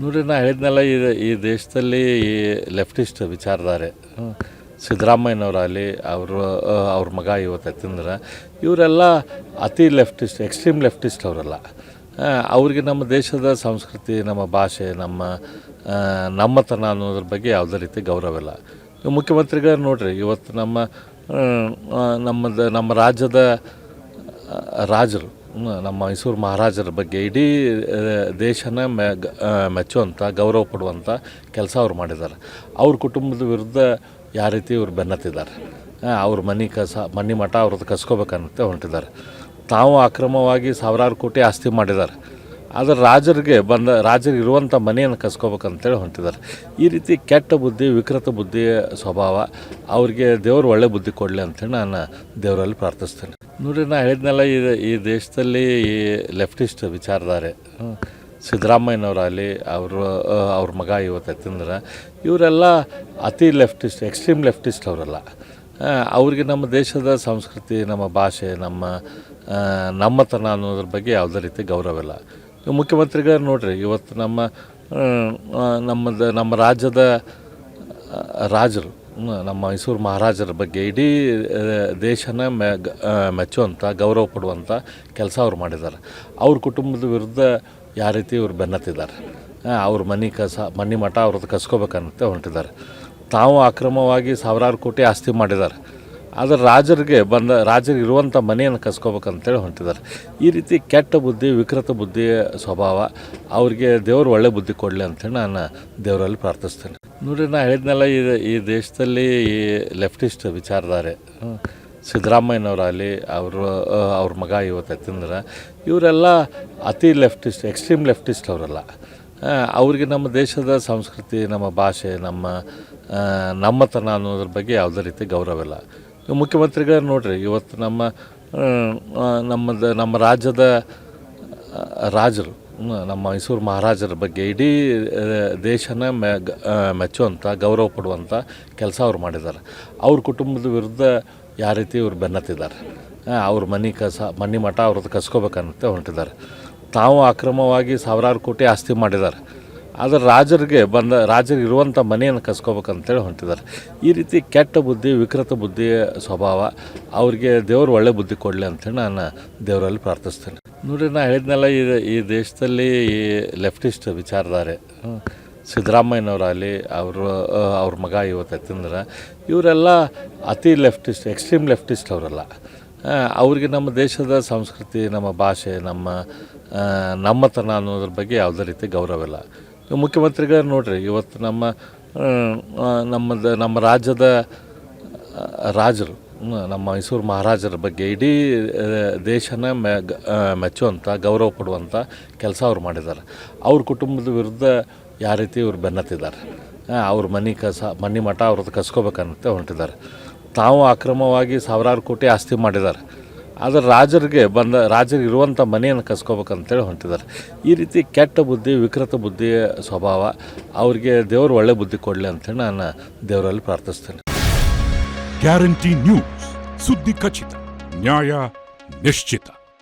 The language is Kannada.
ನೋಡಿ ನಾ ಹೇಳಿದ್ನಲ್ಲ, ಈ ಈ ದೇಶದಲ್ಲಿ ಈ ಲೆಫ್ಟಿಸ್ಟ್ ವಿಚಾರಧಾರೆ. ಸಿದ್ದರಾಮಯ್ಯನವರಾಗಲಿ, ಅವರು ಅವ್ರ ಮಗ ಇವತ್ತು ತಿಂದ್ರೆ ಇವರೆಲ್ಲ ಅತಿ ಲೆಫ್ಟಿಸ್ಟ್, ಎಕ್ಸ್ಟ್ರೀಮ್ ಲೆಫ್ಟಿಸ್ಟ್ ಅವರೆಲ್ಲ ಅವ್ರಿಗೆ ನಮ್ಮ ದೇಶದ ಸಂಸ್ಕೃತಿ, ನಮ್ಮ ಭಾಷೆ, ನಮ್ಮ ನಮ್ಮತನ ಅನ್ನೋದ್ರ ಬಗ್ಗೆ ಯಾವುದೇ ರೀತಿ ಗೌರವ ಇಲ್ಲ ಮುಖ್ಯಮಂತ್ರಿಗಳು ನೋಡ್ರಿ, ಇವತ್ತು ನಮ್ಮ ನಮ್ಮದು, ನಮ್ಮ ರಾಜ್ಯದ ರಾಜರು ನಮ್ಮ ಮೈಸೂರು ಮಹಾರಾಜರ ಬಗ್ಗೆ ಇಡೀ ದೇಶನ ಮೆ ಮೆಚ್ಚುವಂಥ ಗೌರವ ಪಡುವಂಥ ಕೆಲಸ ಅವ್ರು ಮಾಡಿದ್ದಾರೆ. ಅವ್ರ ಕುಟುಂಬದ ವಿರುದ್ಧ ಯಾವ ರೀತಿ ಇವ್ರು ಬೆನ್ನತ್ತಿದ್ದಾರೆ? ಅವ್ರ ಮನೆ ಕಸ, ಮನೆ ಮಠ ಅವ್ರದ್ದು ಕಸ್ಕೋಬೇಕನ್ನತ್ತೆ ಹೊಂಟಿದ್ದಾರೆ ತಾವು ಅಕ್ರಮವಾಗಿ ಸಾವಿರಾರು ಕೋಟಿ ಆಸ್ತಿ ಮಾಡಿದ್ದಾರೆ. ಆದರೆ ರಾಜರಿಗೆ ಬಂದ, ರಾಜರಿಗೆ ಇರುವಂಥ ಮನೆಯನ್ನು ಕಸ್ಕೋಬೇಕಂತೇಳಿ ಹೊಂಟಿದ್ದಾರೆ. ಈ ರೀತಿ ಕೆಟ್ಟ ಬುದ್ಧಿ, ವಿಕೃತ ಬುದ್ಧಿ ಸ್ವಭಾವ, ಅವ್ರಿಗೆ ದೇವರು ಒಳ್ಳೆ ಬುದ್ಧಿ ಕೊಡಲಿ ಅಂತೇಳಿ ನಾನು ದೇವರಲ್ಲಿ ಪ್ರಾರ್ಥಿಸ್ತೇನೆ. ನೋಡಿ ನಾ ಹೇಳಿದ್ನಲ್ಲ, ಈ ಈ ದೇಶದಲ್ಲಿ ಈ ಲೆಫ್ಟಿಸ್ಟ್ ವಿಚಾರಧಾರೆ. ಸಿದ್ದರಾಮಯ್ಯನವರಾಗಲಿ, ಅವರು ಅವ್ರ ಮಗ ಇವತ್ತು ತಿಂದ್ರೆ ಇವರೆಲ್ಲ ಅತಿ ಲೆಫ್ಟಿಸ್ಟ್, ಎಕ್ಸ್ಟ್ರೀಮ್ ಲೆಫ್ಟಿಸ್ಟ್ ಅವರೆಲ್ಲ ಅವ್ರಿಗೆ ನಮ್ಮ ದೇಶದ ಸಂಸ್ಕೃತಿ, ನಮ್ಮ ಭಾಷೆ, ನಮ್ಮ ನಮ್ಮತನ ಅನ್ನೋದ್ರ ಬಗ್ಗೆ ಯಾವುದೇ ರೀತಿ ಗೌರವ ಇಲ್ಲ ಮುಖ್ಯಮಂತ್ರಿಗಳು ನೋಡ್ರಿ, ಇವತ್ತು ನಮ್ಮ ನಮ್ಮದು, ನಮ್ಮ ರಾಜ್ಯದ ರಾಜರು ನಮ್ಮ ಮೈಸೂರು ಮಹಾರಾಜರ ಬಗ್ಗೆ ಇಡೀ ದೇಶನ ಮೆ ಮೆಚ್ಚುವಂಥ ಗೌರವ ಪಡುವಂಥ ಕೆಲಸ ಅವ್ರು ಮಾಡಿದ್ದಾರೆ. ಅವ್ರ ಕುಟುಂಬದ ವಿರುದ್ಧ ಯಾವ ರೀತಿ ಇವ್ರು ಬೆನ್ನತ್ತಿದ್ದಾರೆ? ಅವ್ರ ಮನೆ ಕಸ, ಮನೆ ಮಠ ಅವ್ರದ್ದು ಕಸ್ಕೋಬೇಕನ್ನತ್ತೆ ಹೊಂಟಿದ್ದಾರೆ ತಾವು ಅಕ್ರಮವಾಗಿ ಸಾವಿರಾರು ಕೋಟಿ ಆಸ್ತಿ ಮಾಡಿದ್ದಾರೆ. ಆದರೆ ರಾಜರಿಗೆ ಬಂದ, ರಾಜರಿಗೆ ಇರುವಂಥ ಮನೆಯನ್ನು ಕಸ್ಕೋಬೇಕಂತೇಳಿ ಹೊಂಟಿದ್ದಾರೆ. ಈ ರೀತಿ ಕೆಟ್ಟ ಬುದ್ಧಿ, ವಿಕೃತ ಬುದ್ಧಿ ಸ್ವಭಾವ, ಅವ್ರಿಗೆ ದೇವರು ಒಳ್ಳೆ ಬುದ್ಧಿ ಕೊಡಲಿ ಅಂತೇಳಿ ನಾನು ದೇವರಲ್ಲಿ ಪ್ರಾರ್ಥಿಸ್ತೇನೆ. ನೋಡಿ ನಾ ಹೇಳಿದ್ನಲ್ಲ, ಈ ಈ ದೇಶದಲ್ಲಿ ಈ ಲೆಫ್ಟಿಸ್ಟ್ ವಿಚಾರಧಾರೆ. ಸಿದ್ದರಾಮಯ್ಯನವರಾಗಲಿ, ಅವರು ಅವ್ರ ಮಗ ಇವತ್ತು ತಿಂದ್ರೆ ಇವರೆಲ್ಲ ಅತಿ ಲೆಫ್ಟಿಸ್ಟ್, ಎಕ್ಸ್ಟ್ರೀಮ್ ಲೆಫ್ಟಿಸ್ಟ್ ಅವರೆಲ್ಲ ಅವ್ರಿಗೆ ನಮ್ಮ ದೇಶದ ಸಂಸ್ಕೃತಿ, ನಮ್ಮ ಭಾಷೆ, ನಮ್ಮ ನಮ್ಮತನ ಅನ್ನೋದ್ರ ಬಗ್ಗೆ ಯಾವುದೇ ರೀತಿ ಗೌರವ ಇಲ್ಲ ಮುಖ್ಯಮಂತ್ರಿಗಳು ನೋಡ್ರಿ, ಇವತ್ತು ನಮ್ಮ ನಮ್ಮದು, ನಮ್ಮ ರಾಜ್ಯದ ರಾಜರು ನಮ್ಮ ಮೈಸೂರು ಮಹಾರಾಜರ ಬಗ್ಗೆ ಇಡೀ ದೇಶನ ಮೆ ಮೆಚ್ಚುವಂಥ ಗೌರವ ಪಡುವಂಥ ಕೆಲಸ ಅವ್ರು ಮಾಡಿದ್ದಾರೆ. ಅವ್ರ ಕುಟುಂಬದ ವಿರುದ್ಧ ಯಾವ ರೀತಿ ಇವ್ರು ಬೆನ್ನತ್ತಿದ್ದಾರೆ? ಅವ್ರ ಮನೆ ಕಸ, ಮನೆ ಮಠ ಅವ್ರದ್ದು ಕಸ್ಕೋಬೇಕನ್ನತ್ತೆ ಹೊಂಟಿದ್ದಾರೆ ತಾವು ಅಕ್ರಮವಾಗಿ ಸಾವಿರಾರು ಕೋಟಿ ಆಸ್ತಿ ಮಾಡಿದ್ದಾರೆ. ಆದರೆ ರಾಜರಿಗೆ ಬಂದ ರಾಜರಿಗೆ ಇರುವಂಥ ಮನೆಯನ್ನು ಕಸ್ಕೋಬೇಕಂತೇಳಿ ಹೊಂಟಿದ್ದಾರೆ. ಈ ರೀತಿ ಕೆಟ್ಟ ಬುದ್ಧಿ, ವಿಕೃತ ಬುದ್ಧಿಯ ಸ್ವಭಾವ, ಅವರಿಗೆ ದೇವರು ಒಳ್ಳೆ ಬುದ್ಧಿ ಕೊಡಲಿ ಅಂತೇಳಿ ನಾನು ದೇವರಲ್ಲಿ ಪ್ರಾರ್ಥಿಸ್ತೇನೆ. ನೋಡಿ ನಾನು ಹೇಳಿದ್ನಲ್ಲ, ಈ ಈ ದೇಶದಲ್ಲಿ ಈ ಲೆಫ್ಟಿಸ್ಟ್ ವಿಚಾರಧಾರೆ. ಸಿದ್ದರಾಮಯ್ಯನವರಾಗಲಿ, ಅವರು ಅವ್ರ ಮಗ ಇವತ್ತು ತಿಂದ್ರೆ ಇವರೆಲ್ಲ ಅತಿ ಲೆಫ್ಟಿಸ್ಟ್, ಎಕ್ಸ್ಟ್ರೀಮ್ ಲೆಫ್ಟಿಸ್ಟ್ ಅವರೆಲ್ಲ. ಅವ್ರಿಗೆ ನಮ್ಮ ದೇಶದ ಸಂಸ್ಕೃತಿ, ನಮ್ಮ ಭಾಷೆ, ನಮ್ಮ ನಮ್ಮತನ ಅನ್ನೋದ್ರ ಬಗ್ಗೆ ಯಾವುದೇ ರೀತಿ ಗೌರವ ಇಲ್ಲ. ಮುಖ್ಯಮಂತ್ರಿಗಳು ನೋಡ್ರಿ, ಇವತ್ತು ನಮ್ಮ ನಮ್ಮದು, ನಮ್ಮ ರಾಜ್ಯದ ರಾಜರು ನಮ್ಮ ಮೈಸೂರು ಮಹಾರಾಜರ ಬಗ್ಗೆ ಇಡೀ ದೇಶನ ಮೆ ಮೆಚ್ಚುವಂಥ ಗೌರವ ಪಡುವಂಥ ಕೆಲಸ ಅವ್ರು ಮಾಡಿದ್ದಾರೆ. ಅವ್ರ ಕುಟುಂಬದ ವಿರುದ್ಧ ಯಾವ ರೀತಿ ಇವ್ರು ಬೆನ್ನತ್ತಿದ್ದಾರೆ? ಅವ್ರ ಮನೆ ಕಸ, ಮನೆ ಮಠ ಅವ್ರದ್ದು ಕಸ್ಕೋಬೇಕನ್ನತ್ತೆ ಹೊಂಟಿದ್ದಾರೆ. ತಾವು ಅಕ್ರಮವಾಗಿ ಸಾವಿರಾರು ಕೋಟಿ ಆಸ್ತಿ ಮಾಡಿದ್ದಾರೆ. ಆದರೆ ರಾಜರಿಗೆ ಬಂದ ರಾಜರಿಗೆ ಇರುವಂಥ ಮನೆಯನ್ನು ಕಸ್ಕೋಬೇಕಂತೇಳಿ ಹೊಂಟಿದ್ದಾರೆ. ಈ ರೀತಿ ಕೆಟ್ಟ ಬುದ್ಧಿ, ವಿಕೃತ ಬುದ್ಧಿಯ ಸ್ವಭಾವ, ಅವರಿಗೆ ದೇವರು ಒಳ್ಳೆ ಬುದ್ಧಿ ಕೊಡಲಿ ಅಂತೇಳಿ ನಾನು ದೇವರಲ್ಲಿ ಪ್ರಾರ್ಥಿಸ್ತೇನೆ. ಗ್ಯಾರಂಟಿ ನ್ಯೂಸ್, ಸುದ್ದಿ ಖಚಿತ, ನ್ಯಾಯ ನಿಶ್ಚಿತ.